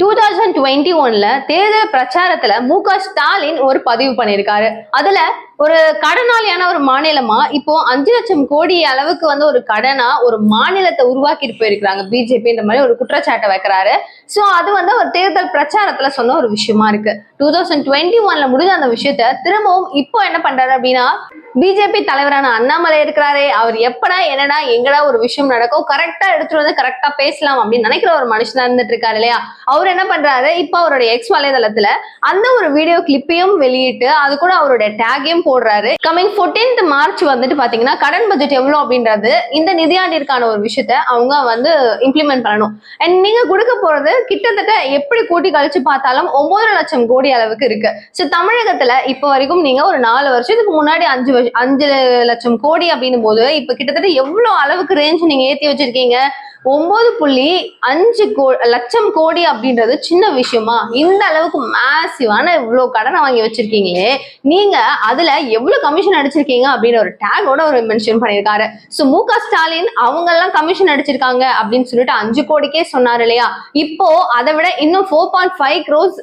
Two thousand twenty ஒன்ல தேர்தல் பிரச்சாரத்துல மு க ஸ்டாலின் ஒரு பதிவு பண்ணியிருக்காரு. அதுல ஒரு கடனாளியான ஒரு மாநிலமா இப்போ அஞ்சு லட்சம் கோடி அளவுக்கு வந்து ஒரு கடனா ஒரு மாநிலத்தை உருவாக்கிட்டு போயிருக்கிறாங்க பிஜேபின்ற மாதிரி ஒரு குற்றச்சாட்டை வைக்கிறாரு. சோ அது வந்து ஒரு தேர்தல் பிரச்சாரத்துல சொன்ன ஒரு விஷயமா இருக்கு. டூ தௌசண்ட் டுவெண்ட்டி ஒன்ல முடிஞ்ச அந்த விஷயத்த திரும்பவும் இப்போ என்ன பண்றாரு அப்படின்னா பிஜேபி தலைவரான அண்ணாமலை இருக்கிறாரே அவர் எப்படா என்னடா எங்கடா ஒரு விஷயம் நடக்கும்? கரெக்டா எடுத்துட்டு வந்து கரெக்டா பேசலாம் அப்படின்னு நினைக்கிற ஒரு மனுஷனா இருந்துட்டு இருக்காரு இல்லையா? அவர் என்ன பண்றாரு? இப்போ அவருடைய எக்ஸ் வலைதளத்துல அந்த ஒரு வீடியோ கிளிப்பையும் வெளியிட்டு அது கூட அவருடைய டேகையும் போடுறாரு. கமிங் 14th மார்ச் வந்துட்டு பாத்தீங்கன்னா கடன் பட்ஜெட் எவ்வளவு அப்படின்றது இந்த நிதியாண்டிற்கான ஒரு விஷயத்த அவங்க வந்து இம்ப்ளிமெண்ட் பண்ணணும். அண்ட் நீங்க கொடுக்க போறது கிட்டத்தட்ட எப்படி கூட்டி கழிச்சு பார்த்தாலும் ஒன்பது லட்சம் கோடி அளவுக்கு இருக்கு. ஸோ தமிழகத்துல இப்போ வரைக்கும் நீங்க ஒரு நாலு வருஷத்துக்கு முன்னாடி அஞ்சு வருஷம் அஞ்சு லட்சம் கோடி அப்படின்னும் போது இப்ப கிட்டத்தட்ட எவ்வளவு அளவுக்கு ரேஞ்ச் நீங்க ஏத்தி வச்சிருக்கீங்க? ஒன்பது புள்ளி அஞ்சு கோ லட்சம் கோடி அப்படின்றது சின்ன விஷயமா? இந்த அளவுக்கு மேசிவான இவ்வளோ கடனை வாங்கி வச்சிருக்கீங்களே. நீங்க அதுல எவ்வளவு கமிஷன் அடிச்சிருக்கீங்க அப்படின்னு ஒரு டேகோட ஒரு மென்ஷன் பண்ணியிருக்காரு. ஸோ மு க ஸ்டாலின் அவங்க எல்லாம் கமிஷன் அடிச்சிருக்காங்க அப்படின்னு சொல்லிட்டு அஞ்சு கோடிக்கே சொன்னாரு இல்லையா? இப்போ அதை விட இன்னும் ஃபோர் பாயிண்ட் ஃபைவ் க்ரோஸ்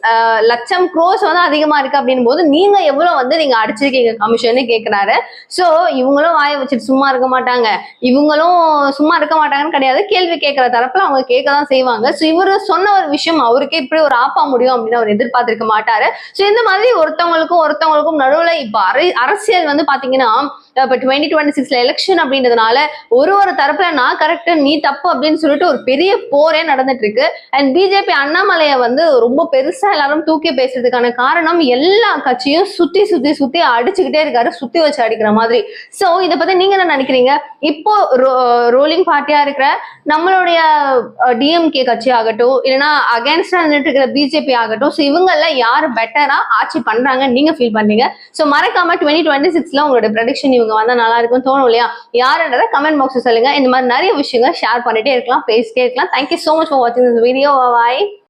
லட்சம் க்ரோஸ் வந்து அதிகமா இருக்கு அப்படின் போது நீங்க எவ்வளவு வந்து நீங்க அடிச்சிருக்கீங்க கமிஷன் கேட்கிறாரு ஸோ இவங்களும் வாயை வச்சுட்டு சும்மா இருக்க மாட்டாங்க. இவங்களும் சும்மா இருக்க மாட்டாங்கன்னு கிடையாது. கேள்வி கேட்கிற தரப்புல அவங்க கேட்க தான் செய்வாங்க. ஸோ இவரு சொன்ன ஒரு விஷயம் அவருக்கே இப்படி ஒரு ஆப்பா முடியும் அப்படின்னு அவர் எதிர்பார்த்திருக்க மாட்டாரு. ஸோ இந்த மாதிரி ஒருத்தவங்களுக்கும் ஒருத்தவங்களுக்கும் நடுவுல இப்ப அரசியல் வந்து பாத்தீங்கன்னா இப்போ டுவெண்ட்டி டுவெண்ட்டி சிக்ஸ்ல எலெக்ஷன் அப்படின்றதுனால ஒரு ஒரு தரப்புல நான் கரெக்ட் நீ தப்பு அப்படின்னு சொல்லிட்டு ஒரு பெரிய போரே நடந்துட்டு இருக்கு அண்ட் பிஜேபி அண்ணாமலையை வந்து ரொம்ப பெருசா எல்லாரும் தூக்கி பேசுறதுக்கான காரணம் எல்லா கட்சியும் சுத்தி சுத்தி சுத்தி அடிச்சுக்கிட்டே இருக்காரு சுத்தி வச்சு அடிக்கிற மாதிரி. சோ இதை பத்தி நீங்க என்ன நினைக்கிறீங்க? இப்போ ரோலிங் பார்ட்டியா இருக்கிற நம்மளுடைய டிஎம்கே கட்சி ஆகட்டும் இல்லைன்னா அகேன்ஸ்டா நின்றுட்டு இருக்கிற பிஜேபி ஆகட்டும் ஸோ இவங்க எல்லாம் யாரு பெட்டரா ஆட்சி பண்றாங்க நீங்க ஃபீல் பண்றீங்க? ஸோ மறக்காம டுவெண்ட்டி டுவெண்ட்டி சிக்ஸ்ல உங்களோட ப்ரடிக்ஷன் இவங்க வந்தா நல்லா இருக்கும்னு தோணும் இல்லையா? யாருன்றத கமெண்ட் பாக்ஸ் சொல்லுங்க. இந்த மாதிரி நிறைய விஷயங்கள் ஷேர் பண்ணிட்டே இருக்கலாம் பேசிட்டே இருக்கலாம். Thank you so much for வாட்சிங் திஸ் வீடியோ பாய்